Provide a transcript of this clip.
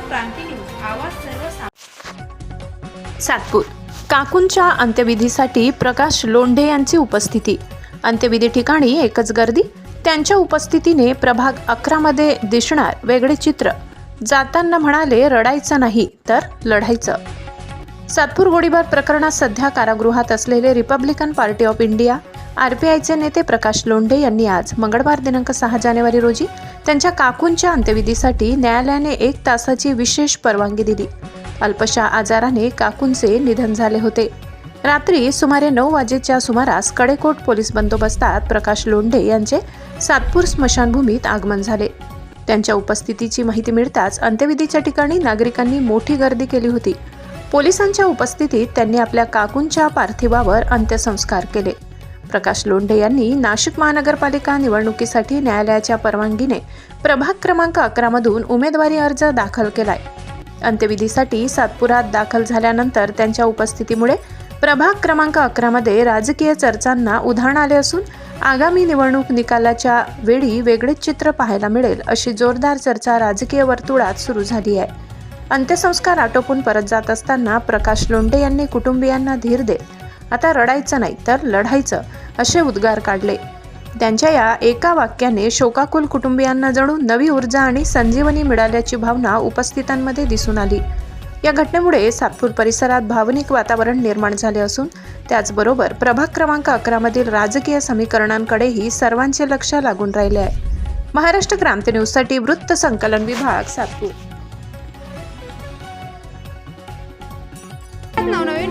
क्रांती news आवाज सर्व सातपूर काकूंच्या अंत्यविधीसाठी प्रकाश लोंढे यांची उपस्थिती. अंत्यविधी ठिकाणी एकच गर्दी त्यांच्या उपस्थितीने प्रभाग अकरामध्ये दिसणार वेगळे चित्र. जाताना म्हणाले रडायचं नाही तर लढायचं. सातपूर गोळीबार प्रकरणात सध्या कारागृहात असलेले रिपब्लिकन पार्टी ऑफ इंडिया आरपीआयचे नेते प्रकाश लोंढे यांनी आज मंगळवार दिनांक सहा जानेवारी रोजी त्यांच्या काकूंच्या अंत्यविधीसाठी न्यायालयाने एक तासाची विशेष परवानगी दिली. अल्पशा आजाराने काकूंचे निधन झाले होते. रात्री सुमारे नऊ वाजेच्या सुमारास कडेकोट पोलीस बंदोबस्तात प्रकाश लोंढे यांचे सातपूर स्मशानभूमीत आगमन झाले. त्यांच्या उपस्थितीची माहिती मिळताच अंत्यविधीच्या ठिकाणी नागरिकांनी मोठी गर्दी केली होती. पोलिसांच्या उपस्थितीत त्यांनी आपल्या काकूंच्या पार्थिवावर अंत्यसंस्कार केले. प्रकाश लोंढे यांनी नाशिक महानगरपालिका निवडणुकीसाठी न्यायालयाच्या परवानगीने प्रभाग क्रमांक अकरामधून उमेदवारी अर्ज दाखल केलाय. अंत्यविधीसाठी सातपुरात दाखल झाल्यानंतर त्यांच्या उपस्थितीमुळे प्रभाग क्रमांक अकरामध्ये राजकीय चर्चांना उधाण आले असून आगामी निवडणूक निकालाच्या वेळी वेगळेच चित्र पाहायला मिळेल अशी जोरदार चर्चा राजकीय वर्तुळात सुरू झाली आहे. अंत्यसंस्कार आटोपून परत जात असताना प्रकाश लोंढे यांनी कुटुंबियांना धीर देत आता रडायचं नाही तर लढायचं असे उद्गार काढले. त्यांच्या या एका वाक्याने शोकाकुल कुटुंबियांना जणू नवी ऊर्जा आणि संजीवनी मिळाल्याची भावना उपस्थितांमध्ये दिसून आली. या घटनेमुळे सातपूर परिसरात भावनिक वातावरण निर्माण झाले असून त्याचबरोबर प्रभाग क्रमांक अकरामधील राजकीय समीकरणांकडेही सर्वांचे लक्ष लागून राहिले आहे. महाराष्ट्र क्रांती न्यूजसाठी वृत्त संकलन विभाग सातपूर.